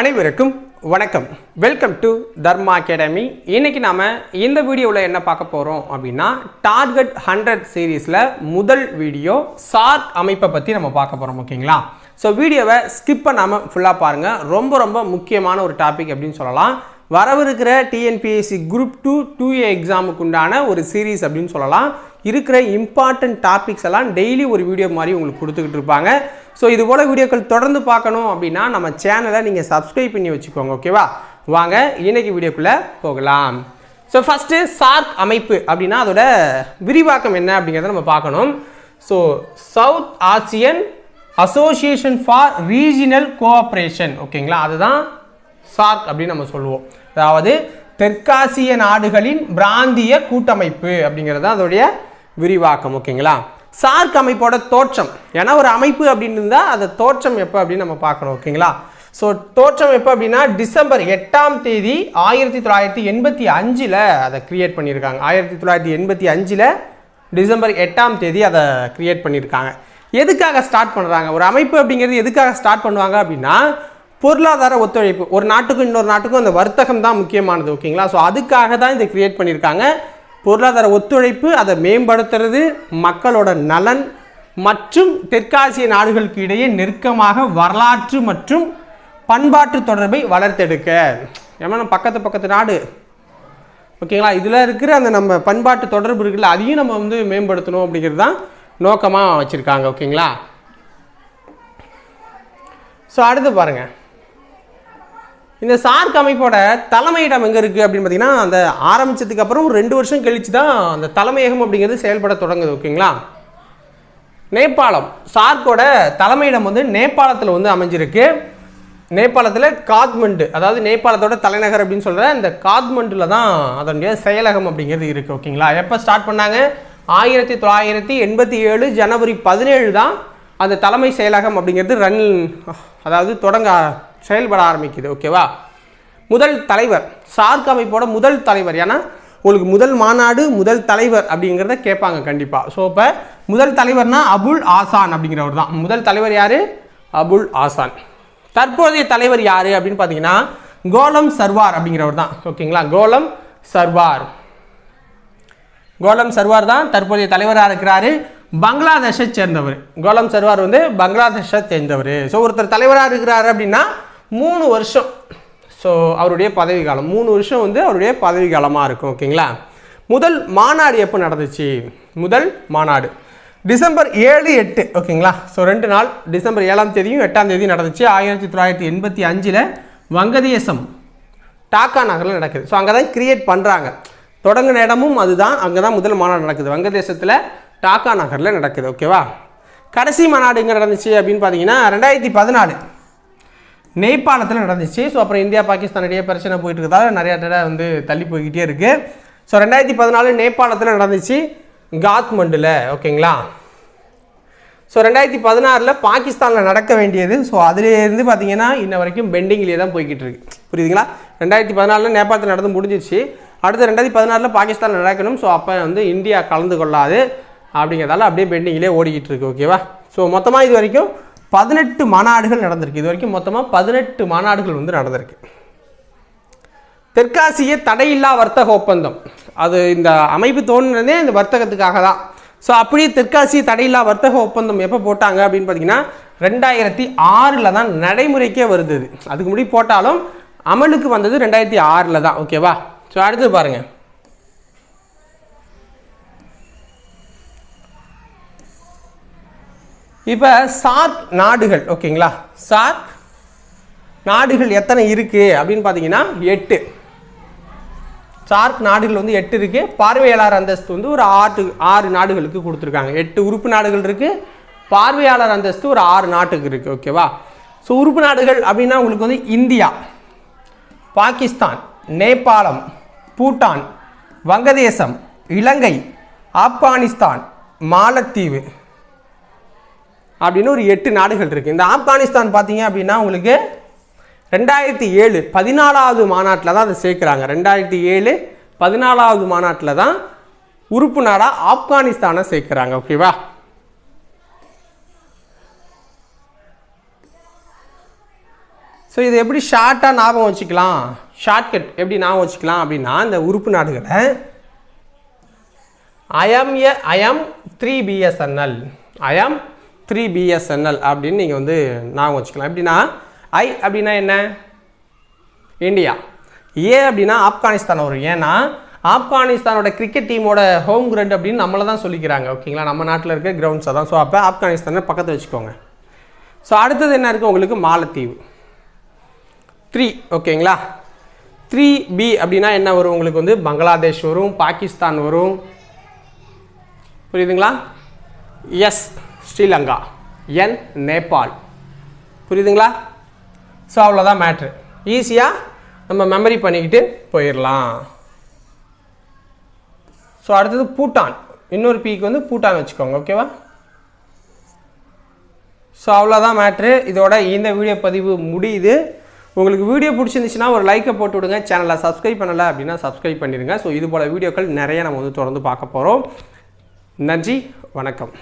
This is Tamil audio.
அனைவருக்கும் வணக்கம். வெல்கம் டு தர்மா அகாடமி இன்னைக்கு நாம இந்த வீடியோவில் என்ன பார்க்க போகிறோம் அப்படின்னா டார்கெட் ஹண்ட்ரட் சீரீஸில் முதல் வீடியோ சார்க் அமைப்பை பற்றி நம்ம பார்க்க போகிறோம் ஓகேங்களா ஸோ வீடியோவை ஸ்கிப் பண்ணாமல் ஃபுல்லாக பாருங்கள் ரொம்ப ரொம்ப முக்கியமான ஒரு டாபிக் அப்படின்னு சொல்லலாம். வரவிருக்கிற TNPSC group two two A எக்ஸாமுக்கு உண்டான ஒரு சீரீஸ் அப்படின்னு சொல்லலாம். இருக்கிற இம்பார்ட்டன்ட் டாபிக்ஸ் எல்லாம் டெய்லி ஒரு வீடியோ மாதிரி உங்களுக்கு கொடுத்துக்கிட்டு இருப்பாங்க. ஸோ இது போல் வீடியோக்கள் தொடர்ந்து பார்க்கணும் அப்படின்னா நம்ம சேனலை நீங்கள் சப்ஸ்கிரைப் பண்ணி வச்சுக்கோங்க ஓகேவா வாங்க இன்னைக்கு வீடியோக்குள்ளே போகலாம். ஸோ ஃபஸ்ட்டு சார்க் அமைப்பு அப்படின்னா அதோட விரிவாக்கம் என்ன அப்படிங்கிறத நம்ம பார்க்கணும். So south Asian association for regional cooperation ஓகேங்களா அதுதான் சார்க் அப்படின்னு நம்ம சொல்லுவோம். அதாவது தெற்காசிய நாடுகளின் பிராந்திய கூட்டமைப்பு அப்படிங்கிறது தான் அதோடைய விரிவாக்கம் ஓகேங்களா? சார்க் அமைப்போட தோற்றம். ஏன்னா ஒரு அமைப்பு அப்படின்னு இருந்தால் அந்த தோற்றம் எப்போ அப்படின்னு நம்ம பார்க்கணும் ஓகேங்களா? ஸோ தோற்றம் எப்போ அப்படின்னா டிசம்பர் எட்டாம் தேதி ஆயிரத்தி தொள்ளாயிரத்தி எண்பத்தி அஞ்சில் அதை கிரியேட் பண்ணியிருக்காங்க. ஆயிரத்தி தொள்ளாயிரத்தி எண்பத்தி அஞ்சில் டிசம்பர் எட்டாம் தேதி அதை கிரியேட் பண்ணியிருக்காங்க. எதுக்காக ஸ்டார்ட் பண்ணுறாங்க ஒரு அமைப்பு அப்படிங்கிறது எதுக்காக ஸ்டார்ட் பண்ணுவாங்க அப்படின்னா பொருளாதார ஒத்துழைப்பு. ஒரு நாட்டுக்கும் இன்னொரு நாட்டுக்கும் அந்த வர்த்தகம் தான் முக்கியமானது ஓகேங்களா? ஸோ அதுக்காக தான் இதை கிரியேட் பண்ணியிருக்காங்க. பொருளாதார ஒத்துழைப்பு அதை மேம்படுத்துறது மக்களோட நலன் மற்றும் தெற்காசிய நாடுகளுக்கு இடையே நெருக்கமாக வரலாற்று மற்றும் பண்பாட்டு தொடர்பை வளர்த்தெடுக்க. ஏன்னா நம்ம பக்கத்து பக்கத்து நாடு. ஓகேங்களா? இதில் இருக்கிற அந்த நம்ம பண்பாட்டு தொடர்பு இருக்குல்ல அதையும் நம்ம வந்து மேம்படுத்தணும் அப்படிங்கிறது தான் நோக்கமாக வச்சுருக்காங்க. ஓகேங்களா? ஸோ அடுத்து பாருங்கள் இந்த சார்க் அமைப்போட தலைமையிடம் எங்கே இருக்குது அப்படின்னு பார்த்தீங்கன்னா அந்த ஆரம்பித்ததுக்கு அப்புறம் ரெண்டு வருஷம் கழித்து தான் அந்த தலைமையகம் அப்படிங்கிறது செயல்பட தொடங்குது ஓகேங்களா? நேபாளம். சார்க்கோட தலைமையிடம் வந்து நேபாளத்தில் வந்து அமைஞ்சிருக்கு. நேபாளத்தில் காத்மண்டு அதாவது நேபாளத்தோட தலைநகர் அப்படின்னு சொல்கிற இந்த காத்மண்டில் தான் அதனுடைய செயலகம் அப்படிங்கிறது இருக்குது ஓகேங்களா? எப்போ ஸ்டார்ட் பண்ணாங்க? ஆயிரத்தி தொள்ளாயிரத்தி எண்பத்தி ஏழு ஜனவரி பதினேழு தான் அந்த தலைமை செயலகம் அப்படிங்கிறது ரன் அதாவது தொடங்க செயல்பட ஆரம்பிக்குது ஓகேவா முதல் தலைவர் சார்க் அமைப்போட முதல் தலைவர் ஏன்னா உங்களுக்கு முதல் மாநாடு முதல் தலைவர் அப்படிங்கிறத கேட்பாங்க கண்டிப்பாக ஸோ இப்போ முதல் தலைவர்னா அபுல் ஆசான் அப்படிங்கிறவர் தான். முதல் தலைவர் யார்? அபுல் ஆசான். தற்போதைய தலைவர் யார் அப்படின்னு பார்த்தீங்கன்னா கோலம் சர்வார் அப்படிங்கிறவர் தான். ஓகேங்களா கோலம் சர்வார். கோலம் சர்வார் தான் தற்போதைய தலைவராக இருக்கிறாரு. பங்களாதேஷை சேர்ந்தவர். கோலம் சர்வார் வந்து பங்களாதேஷை சேர்ந்தவர். ஸோ ஒருத்தர் தலைவராக இருக்கிறாரு அப்படின்னா மூணு வருஷம். ஸோ அவருடைய பதவி காலம் மூணு வருஷம் வந்து அவருடைய பதவி காலமாக இருக்கும் ஓகேங்களா முதல் மாநாடு எப்போ நடந்துச்சு? முதல் மாநாடு. டிசம்பர் ஏழு எட்டு ஓகேங்களா ஸோ ரெண்டு நாள். டிசம்பர் ஏழாம் தேதியும் எட்டாம் தேதியும் நடந்துச்சு. ஆயிரத்தி தொள்ளாயிரத்தி எண்பத்தி அஞ்சில் வங்கதேசம் டாக்கா நகரில் நடக்குது. ஸோ அங்கே தான் கிரியேட் பண்ணுறாங்க தொடங்கின இடமும் அதுதான். அங்கே தான் முதல் மாநாடு நடக்குது. வங்கதேசத்தில் டாக்கா நகரில் நடக்குது ஓகேவா கடைசி மாநாடு எங்கே நடந்துச்சு அப்படின்னு பார்த்தீங்கன்னா ரெண்டாயிரத்தி பதினாலு. நேபாளத்தில் நடந்துச்சு. ஸோ அப்புறம் இந்தியா பாகிஸ்தான் இடையே பிரச்சனை போயிட்டு இருக்கிறதால நிறையா தடவை வந்து தள்ளி போய்கிட்டே இருக்குது ஸோ ரெண்டாயிரத்தி பதினாலு நேபாளத்தில் நடந்துச்சு காத்மண்டில் ஓகேங்களா? ஸோ ரெண்டாயிரத்தி பதினாறில் பாகிஸ்தானில் நடக்க வேண்டியது. ஸோ அதுலேருந்து பார்த்தீங்கன்னா இன்ன வரைக்கும் பெண்டிங்லேயே தான் போய்கிட்டு இருக்கு புரியுதுங்களா? ரெண்டாயிரத்தி பதினாலில் நேபாளத்தில் நடந்து முடிஞ்சிருச்சு. அடுத்து ரெண்டாயிரத்தி பதினாறில் பாகிஸ்தானில் நடக்கணும். ஸோ அப்போ வந்து இந்தியா கலந்து கொள்ளாது அப்படிங்கிறதால அப்படியே பெண்டிங்லேயே ஓடிக்கிட்டு இருக்கு ஓகேவா? ஸோ மொத்தமாக இது வரைக்கும் பதினெட்டு மாநாடுகள் நடந்திருக்கு. இது வரைக்கும் மொத்தமாக பதினெட்டு மாநாடுகள் வந்து நடந்திருக்கு. தெற்காசிய தடையில்லா வர்த்தக ஒப்பந்தம். அது இந்த அமைப்பு தோணுனதே இந்த வர்த்தகத்துக்காக தான். ஸோ அப்படியே தெற்காசிய தடையில்லா வர்த்தக ஒப்பந்தம் எப்போ போட்டாங்க அப்படின்னு பார்த்தீங்கன்னா ரெண்டாயிரத்தி ஆறில் தான் நடைமுறைக்கே வருது அதுக்கு முன்னாடி போட்டாலும் அமலுக்கு வந்தது ரெண்டாயிரத்தி ஆறில் தான். ஓகேவா ஸோ அடுத்து பாருங்கள் இப்போ சார்க் நாடுகள் ஓகேங்களா? சார்க் நாடுகள் எத்தனை இருக்குது அப்படின்னு பார்த்தீங்கன்னா எட்டு. சார்க் நாடுகள் வந்து எட்டு இருக்குது பார்வையாளர் அந்தஸ்து வந்து ஒரு ஆறு ஆறு நாடுகளுக்கு கொடுத்துருக்காங்க. எட்டு உறுப்பு நாடுகள் இருக்குது பார்வையாளர் அந்தஸ்து ஒரு ஆறு நாட்டுக்கு இருக்குது ஓகேவா? ஸோ உறுப்பு நாடுகள் அப்படின்னா உங்களுக்கு வந்து இந்தியா பாகிஸ்தான் நேபாளம் பூட்டான் வங்கதேசம் இலங்கை ஆப்கானிஸ்தான் மாலத்தீவு அப்படின்னு ஒரு எட்டு நாடுகள் இருக்குது இந்த ஆப்கானிஸ்தான் பார்த்தீங்க அப்படின்னா உங்களுக்கு ரெண்டாயிரத்தி ஏழு பதினாலாவது மாநாட்டில் தான் அதை சேர்க்குறாங்க. ரெண்டாயிரத்தி ஏழு பதினாலாவது மாநாட்டில் தான் உறுப்பு நாடாக ஆப்கானிஸ்தானை சேர்க்குறாங்க. ஓகேவா ஸோ இது எப்படி ஷார்ட்டாக ஞாபகம் வச்சுக்கலாம்? ஷார்ட்கட் எப்படி ஞாபகம் வச்சுக்கலாம் அப்படின்னா இந்த உறுப்பு நாடுகளை IM A IM three BSNL IM three BSNL அப்படின்னு நீங்கள் வந்து ஞாபகம் வச்சுக்கலாம். எப்படின்னா ஐ அப்படின்னா என்ன? இந்தியா. ஏ அப்படின்னா ஆப்கானிஸ்தான் வரும். ஏன்னா ஆப்கானிஸ்தானோட கிரிக்கெட் டீமோட ஹோம் கிரவுண்ட் அப்படின்னு நம்மளை தான் சொல்லிக்கிறாங்க. ஓகேங்களா நம்ம நாட்டில் இருக்க கிரவுண்ட்ஸை தான். ஸோ அப்போ ஆப்கானிஸ்தானை பக்கத்தில் வச்சுக்கோங்க. ஸோ அடுத்தது என்ன இருக்குது உங்களுக்கு மாலத்தீவு. த்ரீ ஓகேங்களா த்ரீ பி அப்படின்னா என்ன வரும்? உங்களுக்கு வந்து பங்களாதேஷ் வரும் பாகிஸ்தான் வரும். புரியுதுங்களா? S Sri Lanka N Nepal. புரியுதுங்களா? ஸோ அவ்வளோதான் மேட்ரு ஈஸியாக நம்ம மெமரி பண்ணிக்கிட்டு போயிடலாம் ஸோ அடுத்தது பூட்டான். இன்னொரு பீக்கு வந்து பூட்டான் வச்சுக்கோங்க ஓகேவா ஸோ அவ்வளோதான் மேட்ரு இதோட இந்த வீடியோ பதிவு முடியுது. உங்களுக்கு வீடியோ பிடிச்சிருந்துச்சுன்னா ஒரு லைக்கை போட்டு விடுங்க. சேனலை சப்ஸ்கிரைப் பண்ணலை அப்படின்னா சப்ஸ்கிரைப் பண்ணிடுங்க ஸோ இது போல் வீடியோக்கள் நிறைய நம்ம வந்து தொடர்ந்து பார்க்க போகிறோம் நன்றி வணக்கம்.